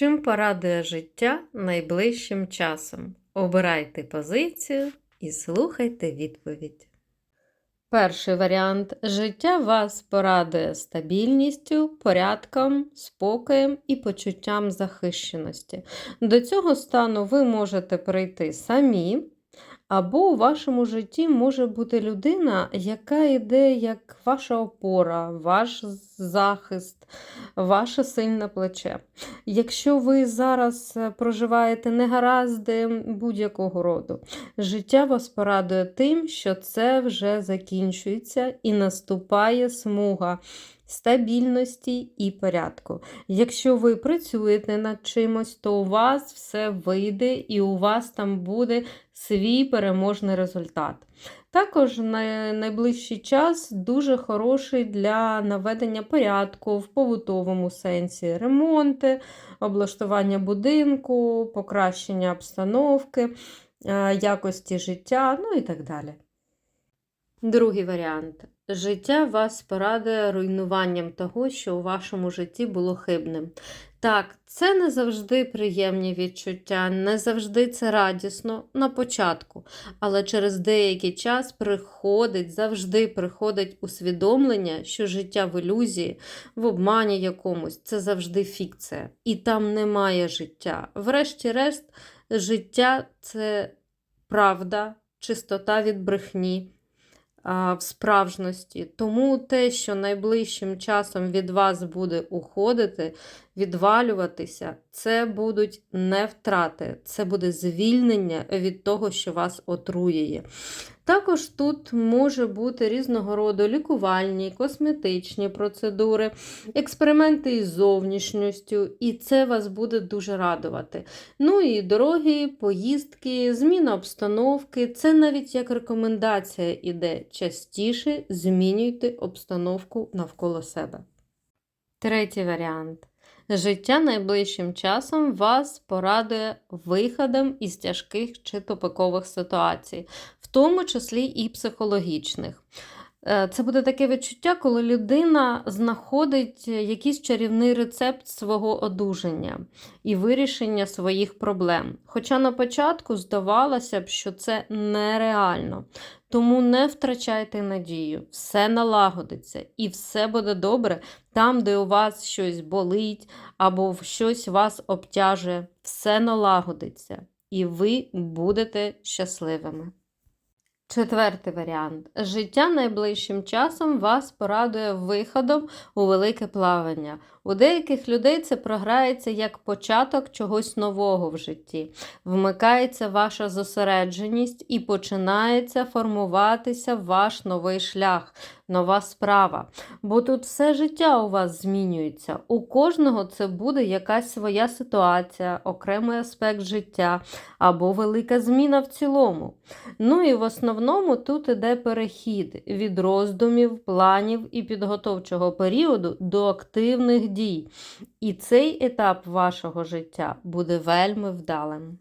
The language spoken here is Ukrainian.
Чим порадує життя найближчим часом? Обирайте позицію і слухайте відповідь. Перший варіант життя вас порадує стабільністю, порядком, спокоєм і почуттям захищеності. До цього стану ви можете прийти самі, або у вашому житті може бути людина, яка йде як ваша опора, ваш захист, ваше сильне плече. Якщо ви зараз е, проживаєте негаразди будь-якого роду, життя вас порадує тим, що це вже закінчується і наступає смуга. Стабільності і порядку. Якщо ви працюєте над чимось, то у вас все вийде і у вас там буде свій переможний результат. Також на найближчий час дуже хороший для наведення порядку в побутовому сенсі, ремонти, облаштування будинку, покращення обстановки, е, якості життя, ну і так далі. Другий варіант. Життя вас порадує руйнуванням того, що у вашому житті було хибним. Так, це не завжди приємні відчуття, не завжди це радісно на початку, але через деякий час приходить, завжди приходить усвідомлення, що життя в ілюзії, в обмані якомусь це завжди фікція. І там немає життя. Врешті-решт, життя це правда, чистота від брехні в справжності. Тому те, що найближчим часом від вас буде уходити, відвалюватися, це будуть не втрати, це буде звільнення від того, що вас отруює. Також тут може бути різного роду лікувальні, косметичні процедури, експерименти із зовнішністю, і це вас буде дуже радувати. Ну і дороги, поїздки, зміна обстановки це навіть як рекомендація іде. Частіше змінюйте обстановку навколо себе. Третій варіант. Життя найближчим часом вас порадує виходом із тяжких чи тупикових ситуацій, в тому числі і психологічних. Е, це буде таке відчуття, коли людина знаходить якийсь чарівний рецепт свого одужання і вирішення своїх проблем. Хоча на початку здавалося б, що це нереально. Тому не втрачайте надію, все налагодиться і все буде добре там, де у вас щось болить або щось вас обтяжує, все налагодиться, і ви будете щасливими. Четвертий варіант. Життя найближчим часом вас порадує виходом у велике плавання. У деяких людей це програється як початок чогось нового в житті. Вмикається ваша зосередженість і починається формуватися ваш новий шлях, нова справа. Бо тут все життя у вас змінюється. У кожного це буде якась своя ситуація, окремий аспект життя або велика зміна в цілому. Ну і в основному тут іде перехід від роздумів, планів і підготовчого періоду до активних дій. І цей етап вашого життя буде вельми вдалим.